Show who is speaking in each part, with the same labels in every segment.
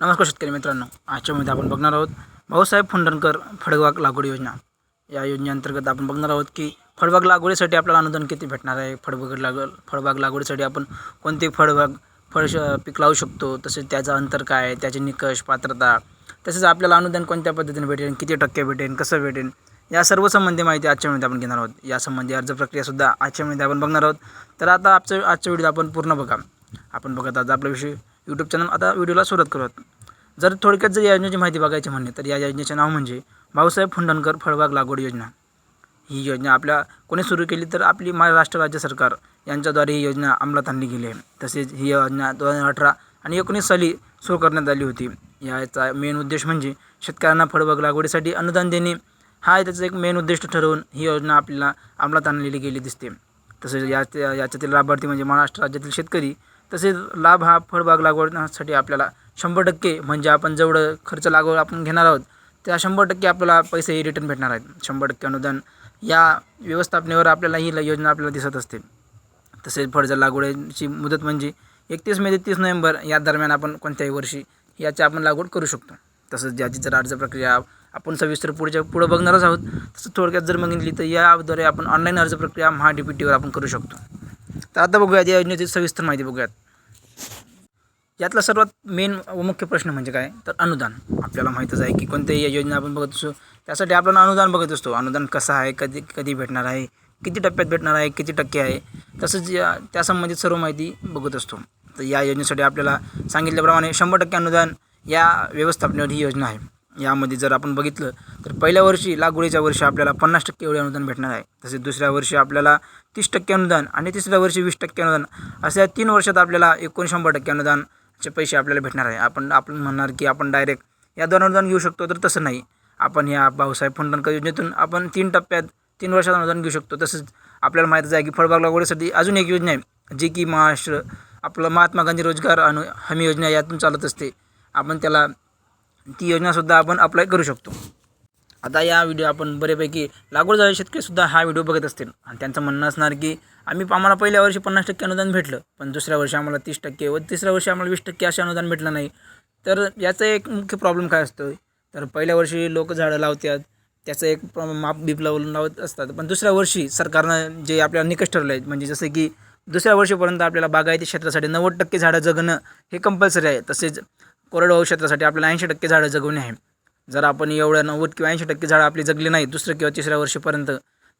Speaker 1: नमस्कार शेतकरी मित्रांनो आजच्या मध्ये आपण बघणार आहोत भाऊसाहेब फुंडणकर फळबाग लागवड योजना. या योजनेअंतर्गत आपण बघणार आहोत की फळबाग लागवडीसाठी आपल्याला अनुदान किती भेटणार आहे? फळबाग लाग फळबाग लागवडीसाठी आपण कोणते फळबाग फळ पीक लावू शकतो? तसेच त्याचं अंतर काय आहे? त्याचे निकष पात्रता तसेच आपल्याला अनुदान कोणत्या पद्धतीने भेटेल? किती टक्के भेटेल? कसं भेटेल? या सर्व संबंधी माहिती आजच्या मध्ये आपण घेणार आहोत. यासंबंधी अर्ज प्रक्रियासुद्धा आजच्या मध्ये आपण बघणार आहोत. तर आता आजचा आजच्या व्हिडिओ आपण पूर्ण बघा. आपण बघत आहोत आपला विषय यूट्यूब चॅनल आता व्हिडिओला सुरुवात करूयात. जर थोडक्यात जर या योजनेची माहिती बघायची म्हणले तर या योजनेचे नाव म्हणजे भाऊसाहेब फुंडणकर फळबाग लागवड योजना. ही योजना आपल्या कोणी सुरू केली तर आपली महाराष्ट्र राज्य सरकार यांच्याद्वारे ही योजना अंमलात आणली गेली आहे. तसेच ही योजना दोन हजार अठरा आणि एकोणीस साली सुरू करण्यात आली होती. याचा मेन उद्देश म्हणजे शेतकऱ्यांना फळबाग लागवडीसाठी अनुदान देणे. हा त्याचा एक मेन उद्दिष्ट ठरवून ही योजना आपल्याला अंमलात आणलेली गेली दिसते. तसेच या याच्यातील लाभार्थी म्हणजे महाराष्ट्र राज्यातील शेतकरी तसेच लाभ हा फळबाग लागवडीसाठी आपल्याला शंभर टक्के म्हणजे आपण जेवढं खर्च लागवड आपण घेणार आहोत त्या शंभर टक्के आपल्याला पैसे रिटर्न भेटणार आहेत. शंभर टक्के अनुदान या व्यवस्थापनेवर आपल्याला ही ल- योजना आपल्याला दिसत असते. तसेच फळझाड लागवडीची मुदत म्हणजे एकतीस मे ते तीस नोव्हेंबर या दरम्यान आपण कोणत्याही वर्षी याची आपण लागवड करू शकतो. तसंच ज्याची जर अर्ज प्रक्रिया आपण सविस्तर पुढच्या पुढं बघणारच आहोत तसं थोडक्यात जर बघितली तर याद्वारे आपण ऑनलाईन अर्ज प्रक्रिया महा डी पी टीवर आपण करू शकतो. तर आता बघूयात या योजनेची सविस्तर माहिती बघूयात. यातला सर्वात मेन व मुख्य प्रश्न म्हणजे काय? तर अनुदान. आपल्याला माहीतच आहे की कोणत्याही योजना आपण बघत असतो त्यासाठी आपण अनुदान बघत असतो. अनुदान कसं आहे कधी कधी भेटणार आहे किती टप्प्यात भेटणार आहे किती टक्के आहे तसंच या त्या संबंधित सर्व माहिती बघत असतो. तर या योजनेसाठी आपल्याला सांगितल्याप्रमाणे शंभर टक्के अनुदान या व्यवस्थापनेवर ही योजना आहे. यामध्ये जर आपण बघितलं तर पहिल्या वर्षी लागवडीच्या वर्षी आपल्याला पन्नास टक्के एवढे अनुदान भेटणार आहे. तसेच दुसऱ्या वर्षी आपल्याला तीस टक्के अनुदान आणि तिसऱ्या वर्षी वीस टक्के अनुदान अशा तीन वर्षात आपल्याला एकूण शंभर टक्के अनुदानचे पैसे आपल्याला भेटणार आहे. आपण आपण म्हणणार की आपण डायरेक्ट या दोन अनुदान घेऊ शकतो तर तसं नाही. आपण या भाऊसाहेब फंडणकर योजनेतून आपण तीन टप्प्यात तीन वर्षात अनुदान घेऊ शकतो. तसंच आपल्याला माहीतच आहे की फळबाग लागवडीसाठी अजून एक योजना आहे जी की महाराष्ट्र आपलं महात्मा गांधी रोजगार अनु हमी योजना यातून चालत असते. आपण त्याला ती योजनासुद्धा आपण अप्लाय करू शकतो. आता या व्हिडिओ आपण बऱ्यापैकी लागवड झालेले शेतकरीसुद्धा हा व्हिडिओ बघत असतील. आणि त्यांचं म्हणणं असणार की आम्ही आम्हाला पहिल्या वर्षी पन्नास टक्के अनुदान भेटलं पण दुसऱ्या वर्षी आम्हाला तीस टक्के व तिसऱ्या वर्षी आम्हाला वीस टक्के असे अनुदान भेटलं नाही. तर याचं एक मुख्य प्रॉब्लेम काय असतो तर पहिल्या वर्षी लोक झाडं लावतात त्याचं एक प्र- माप बीप लावून लावत असतात. पण दुसऱ्या वर्षी सरकारनं जे आपल्याला निकष ठरले आहेत म्हणजे जसं की दुसऱ्या वर्षीपर्यंत आपल्याला बागायती क्षेत्रासाठी नव्वद टक्के झाडं जगणं हे कंपल्सरी आहे. तसेच कोरडवाहू क्षेत्रासाठी आपल्याला ऐंशी टक्के झाडं जगवणे आहे. जर आपण एवढ्या नव्वद किंवा ऐंशी टक्के झाडं आपली जगली नाही दुसरं किंवा तिसऱ्या वर्षीपर्यंत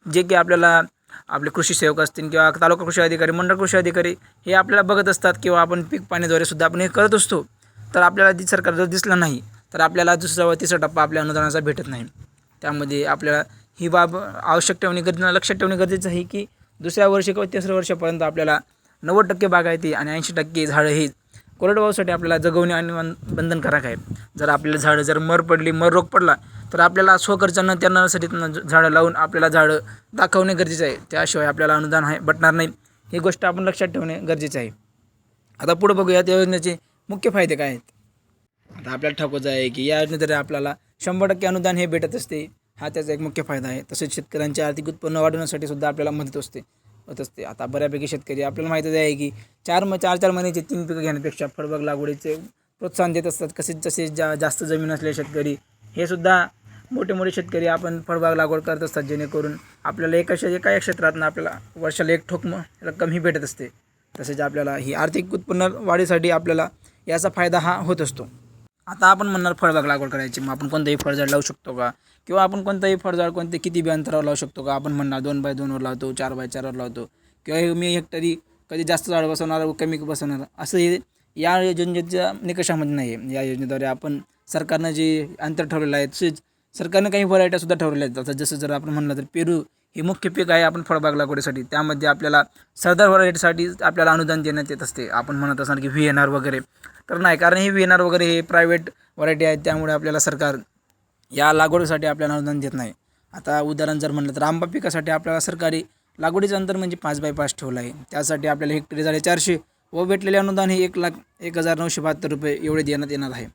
Speaker 1: जे की आपल्याला आपले कृषी सेवक असतील किंवा तालुका कृषी अधिकारी मंडळ कृषी अधिकारी हे आपल्याला बघत असतात किंवा आपण पीक पाण्याद्वारे सुद्धा आपण हे करत असतो तर आपल्याला ती सरकार जर दिसलं नाही तर आपल्याला दुसरा व तिसरा टप्पा आपल्या अनुदानाचा भेटत नाही. त्यामध्ये आपल्याला ही बाब आवश्यक ठेवणे गरजे लक्षात ठेवणे गरजेचं आहे की दुसऱ्या वर्षी किंवा तिसऱ्या वर्षापर्यंत आपल्याला नव्वद टक्के बागायती आणि ऐंशी टक्के झाडं ही कोरडवाहूसाठी आपल्याला जगवणे आणि बंधनकारक आहे. जर आपल्याला झाडं जर मर पडली मर रोग पडला तर आपल्याला स्वखर्चानं त्या नर्सरीतनं झाडं लावून आपल्याला झाडं दाखवणे गरजेचं आहे. त्याशिवाय आपल्याला अनुदान आहे बटणार नाही. ही गोष्ट आपण लक्षात ठेवणे गरजेचं आहे. आता पुढे बघूया त्या योजनेचे मुख्य फायदे काय आहेत? आता आपल्याला ठाऊकच आहे की या योजनेद्वारे आपल्याला शंभर टक्के अनुदान हे भेटत असते. हा त्याचा एक मुख्य फायदा आहे. तसेच शेतकऱ्यांचे आर्थिक उत्पन्न वाढवण्यासाठी सुद्धा आपल्याला मदत असते. होत असते. आता बऱ्यापैकी शेतकरी आपल्याला माहितच आहे की चार म चार चार महिन्याचे तीन पिकं घेण्यापेक्षा फळबाग लागवडीचे प्रोत्साहन देत असतात. कसेच जसे जा जास्त जमीन असलेले शेतकरी हे सुद्धा मोठे मोठे शेतकरी आपण फळबाग लागवड करत असतात. जेणेकरून आपल्याला एका शे- एका एक क्षेत्रातनं आपल्याला वर्षाला एक ठोक रक्कम ही भेटत असते. तसेच आपल्याला ही आर्थिक उत्पन्न वाढीसाठी आपल्याला याचा फायदा हा होत असतो. आता आपण म्हणणार फळबाग लागवड करायची. मग आपण कोणतंही फळझाड लावू शकतो का? किंवा आपण कोणताही फळझाड कोणते किती बी अंतरावर लावू शकतो का? आपण म्हणणार दोन बाय दोनवर लावतो चार बाय चारवर लावतो. किंवा हे मी हेक्टरी कधी जास्त झाड बसवणार व कमी बसवणार असं हे या योजनेच्या निकषामध्ये नाही आहे या योजनेद्वारे आपण सरकारनं जे अंतर ठरवलेलं आहे तसेच सरकारनं काही व्हरायट्यासुद्धा ठरवल्या आहेत. आता जसं जर आपण म्हणलं तर पेरू हे मुख्य पीक आहे आपण फळबाग लागवडीसाठी. त्यामध्ये आपल्याला सरदार व्हरायटीसाठी आपल्याला अनुदान देण्यात येत असते. आपण म्हणत असणार की व्ही एन आर वगैरे. तर नाही कारण हे व्ही एन आर वगैरे हे प्रायव्हेट व्हरायटी आहेत. त्यामुळे आपल्याला सरकार या लागवडीसाठी आपल्याला अनुदान देत नाही. आता उदाहरण जर म्हणलं तर आंबा पिकासाठी आपल्याला सरकारी लागवडीचं अंतर म्हणजे पाच बाय पाच ठेवलं आहे. त्यासाठी आपल्याला हेक्टरी झाले चारशे व भेटलेले अनुदान हे एक लाख एक हजार नऊशे बहात्तर रुपये एवढे देण्यात येणार आहे.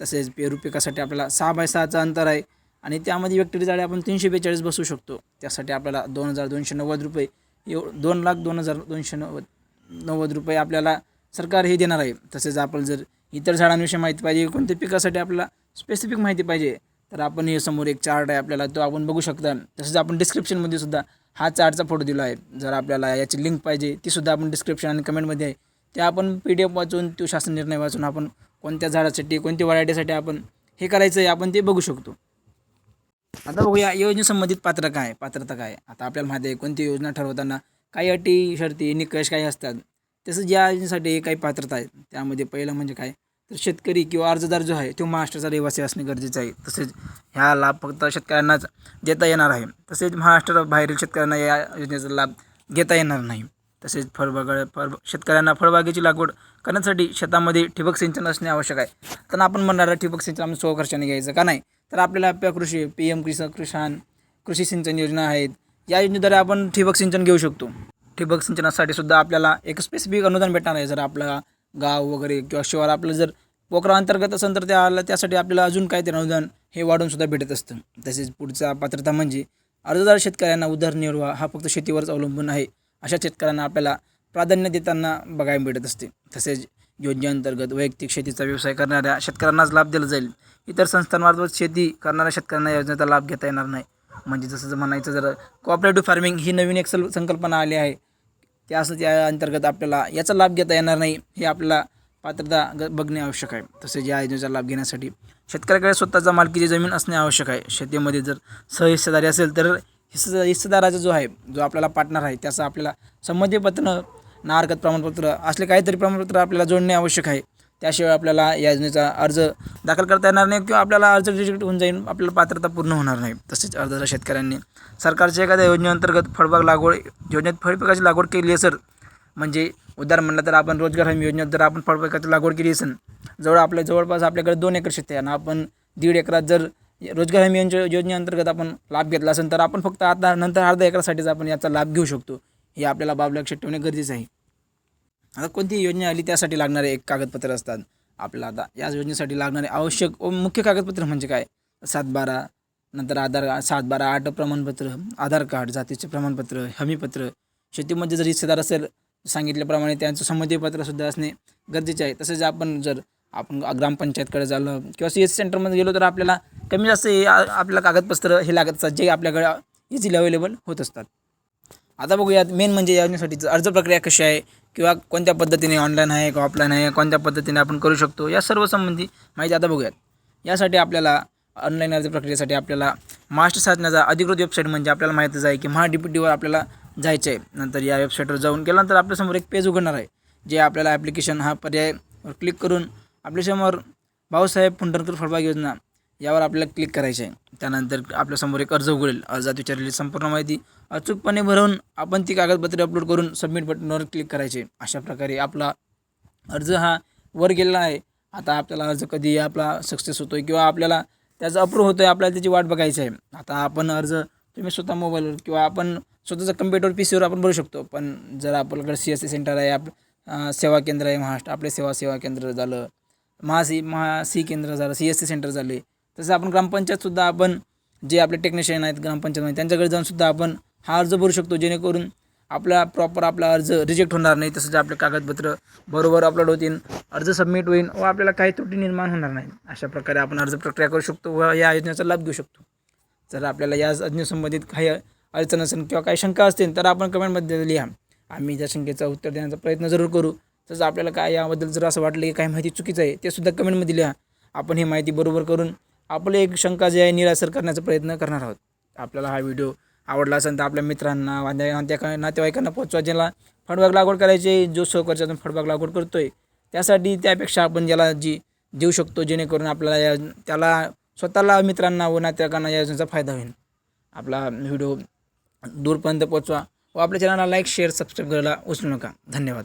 Speaker 1: तसेच पेरू पिकासाठी आपल्याला सहा बाय सहाचं अंतर आहे आणि त्यामध्ये व्यक्ती जाळे आपण तीनशे बेचाळीस बसू शकतो. त्यासाठी आपल्याला दोन हजार दोनशे नव्वद रुपये एव दोन लाख दोन हजार दोनशे नव्वद नव्वद रुपये आपल्याला सरकार हे देणार आहे. तसेच आपण जर इतर झाडांविषयी माहिती पाहिजे कोणत्या पिकासाठी आपल्याला स्पेसिफिक माहिती पाहिजे तर आपण हे समोर एक चार्ट आहे आपल्याला तो आपण बघू शकता. तसंच आपण डिस्क्रिप्शनमध्ये सुद्धा हा चार्टचा फोटो दिला आहे. जर आपल्याला याची लिंक पाहिजे ती सुद्धा आपण डिस्क्रिप्शन आणि कमेंटमध्ये आहे. ते आपण पी डी एफ वाचून तो शासन निर्णय वाचून आपण कोणत्या झाडासाठी कोणत्या व्हरायटीसाठी आपण हे करायचं आहे आपण ते बघू शकतो. आता बघूया योजनेसंबंधित पात्र काय पात्रता काय आता आपल्याला माहिती आहे कोणती योजना ठरवताना काही अटी शर्ती निकष काही असतात. तसंच या योजनेसाठी काही पात्रता आहेत. त्यामध्ये पहिलं म्हणजे काय? शेतकरी किंवा अर्जदार जो आहे तो महाराष्ट्राचा रहिवासी असणे गरजेचं आहे. तसेच ह्या लाभ फक्त शेतकऱ्यांनाच देता येणार आहे. तसेच महाराष्ट्राबाहेरील शेतकऱ्यांना या योजनेचा लाभ घेता येणार नाही. तसेच फळबाग फळ शेतकऱ्यांना फळबागेची लागवड करण्यासाठी शेतामध्ये ठिबक सिंचन असणे आवश्यक आहे. तर आपण म्हणणार ठिबक सिंचन आपण स्व खर्चाने घ्यायचं का नाही? तर आपल्याला आपल्या कृषी पी एम किसान किसान कृषी सिंचन योजना आहेत. या योजनेद्वारे आपण ठिबक सिंचन घेऊ शकतो. ठिबक सिंचनासाठी सुद्धा आपल्याला एक स्पेसिफिक अनुदान भेटणार आहे. जर आपला गाव वगैरे किंवा शहर आपलं जर पोकरा अंतर्गत असेल तर त्या त्यासाठी आपल्याला अजून काहीतरी अनुदान हे वाढून सुद्धा भेटत असतं. तसेच पुढचा पात्रता म्हणजे अर्जदार शेतकऱ्यांना उदरनिर्वाह हा फक्त शेतीवरच अवलंबून आहे. अशा शेतकऱ्यांना आपल्याला प्राधान्य देताना बघायला मिळत असते. तसेच योजनेअंतर्गत वैयक्तिक शेतीचा व्यवसाय करणाऱ्या शेतकऱ्यांनाच लाभ दिला जाईल. इतर संस्थांमार्फत शेती करणाऱ्या शेतकऱ्यांना योजनेचा लाभ घेता येणार नाही. म्हणजे जसं म्हणायचं जर कॉपरेटिव्ह फार्मिंग ही नवीन एक सल संकल्पना आली आहे त्यास त्या अंतर्गत आपल्याला याचा लाभ घेता येणार नाही. हे आपल्याला पात्रता ग बघणे आवश्यक आहे. तसेच या योजनेचा लाभ घेण्यासाठी शेतकऱ्याकडे स्वतःचा मालकीची जमीन असणे आवश्यक आहे. शेतीमध्ये जर सहहिस्सेदारी असेल तर हिस्सेदार हिस्सेदाराचा जो आहे जो आपल्याला पार्टनर आहे त्याचं आपल्याला संमतीपत्र नाहरकत प्रमाणपत्र असले काहीतरी प्रमाणपत्र आपल्याला जोडणे आवश्यक आहे. त्याशिवाय आपल्याला या योजनेचा अर्ज दाखल करता येणार नाही किंवा आपल्याला अर्ज रिजेक्ट होऊन जाईल आपल्याला पात्रता पूर्ण होणार नाही. तसेच अर्जाला शेतकऱ्यांनी सरकारच्या एखाद्या योजनेअंतर्गत फळबाग लागवड योजनेत फळपिकाची लागवड केली असेल म्हणजे उदाहरण म्हणलं तर आपण रोजगार हमी योजनेत जर आपण फळपिकाची लागवड केली असेल जवळ आपल्या जवळपास आपल्याकडे दोन एकर शेती आहे आणि आपण दीड एकरात जर रोजगार हमी योजने योजनेअंतर्गत आपण लाभ घेतला असेल तर आपण फक्त आता नंतर अर्धा एकरासाठीच आपण याचा लाभ घेऊ शकतो. हे आपल्याला बाब लक्षात ठेवणे गरजेचं आहे. आता कोणती योजना आली त्यासाठी लागणारे एक कागदपत्र असतात आपल्याला आता. या योजनेसाठी लागणारे आवश्यक व मुख्य कागदपत्र म्हणजे काय? सातबारा नंतर आधार सात बारा आठ प्रमाणपत्र आधार कार्ड जातीचे प्रमाणपत्र हमीपत्र. शेतीमध्ये जर हिस्सेदार असेल सांगितल्याप्रमाणे त्यांचं संमतीपत्रसुद्धा असणे गरजेचे आहे. तसेच आपण जर आपण ग्रामपंचायतकडे झालं किंवा सी एस सेंटरमध्ये गेलो तर आपल्याला कमी जास्त हे आपल्याला कागदपत्र हे लागत असतात जे आपल्याकडे इझिली अवेलेबल होत असतात. आता बघूयात मेन म्हणजे या योजनेसाठीचं अर्ज प्रक्रिया कशी आहे किंवा कोणत्या पद्धतीने ऑनलाईन आहे का ऑफलाईन आहे कोणत्या पद्धतीने आपण करू शकतो या सर्व संबंधी माहिती आता बघूयात. यासाठी आपल्याला ऑनलाईन अर्ज प्रक्रियेसाठी आपल्याला मास्टर साधण्याचा अधिकृत वेबसाईट म्हणजे आपल्याला माहितीच आहे की महा डी पी टीवर आपल्याला जायचं आहे. नंतर या वेबसाईटवर जाऊन गेल्यानंतर आपल्यासमोर एक पेज उघडणार आहे जे आपल्याला ॲप्लिकेशन हा पर्यायवर क्लिक करून आपल्यासमोर भाऊसाहेब पुंडरकर फळबाग योजना यावर आपल्याला क्लिक करायचं आहे त्यानंतर आपल्यासमोर एक अर्ज उघडेल. अर्जात विचारलेली संपूर्ण माहिती अचूकपणे भरून आपण ती कागदपत्रे अपलोड करून सबमिट बटनवर क्लिक करायचे. अशा प्रकारे आपला अर्ज हा वर गेलेला आहे. आता आपल्याला अर्ज कधी आपला सक्सेस होतो आहे किंवा आपल्याला त्याचा अप्रूव्ह होतो आहे आपल्याला त्याची वाट बघायची आहे. आता आपण अर्ज तुम्ही स्वतः मोबाईलवर किंवा आपण स्वतःचं कम्प्युटर पी सीवर आपण भरू शकतो. पण जर आपल्याकडे सी एस सी सेंटर आहे आप सेवा केंद्र आहे महाराष्ट्र आपले सेवा सेवा केंद्र झालं महासी महा सी केंद्र झालं सी एस सी सेंटर झाले तसं आपण ग्रामपंचायतसुद्धा आपण जे आपले टेक्निशियन आहेत ग्रामपंचायतमध्ये त्यांच्याकडे जाऊनसुद्धा आपण हा अर्ज भरू शकतो. जेणेकरून आपला प्रॉपर आपला अर्ज रिजेक्ट होणार नाही तसंच आपले कागदपत्र बरोबर अपलोड होतील अर्ज सबमिट होईल व आपल्याला काही त्रुटी निर्माण होणार नाही. अशा प्रकारे आपण अर्ज प्रक्रिया करू शकतो व या योजनेचा लाभ घेऊ शकतो. जर आपल्याला या योजनेसंबंधित काही अडचण असेल किंवा काही शंका असतील तर आपण कमेंटमध्ये लिहा. आम्ही त्या शंकेचं उत्तर देण्याचा प्रयत्न जरूर करू. तसं आपल्याला काय याबद्दल जर असं वाटलं की काही माहिती चुकीचं आहे ते सुद्धा कमेंटमध्ये लिहा. आपण ही माहिती बरोबर करून आपलं एक शंका जे आहे निरासर करण्याचा प्रयत्न करणार आहोत. आपल्याला हा व्हिडिओ आवडला असेल तर आपल्या मित्रांना वाद्या नातेवाईकांना पोचवा ज्याला फळबाग लागवड करायची जो सहकर्षातून फळबाग लागवड करतो आहे त्यासाठी त्यापेक्षा आपण ज्याला जी देऊ शकतो जेणेकरून आपल्याला या त्याला स्वतःला मित्रांना व नातेवाईकांना या योजनेचा फायदा होईल. आपला व्हिडिओ दूरपर्यंत पोचवा व आपल्या चॅनलला लाईक शेअर सबस्क्राईब करायला उचलू नका. धन्यवाद.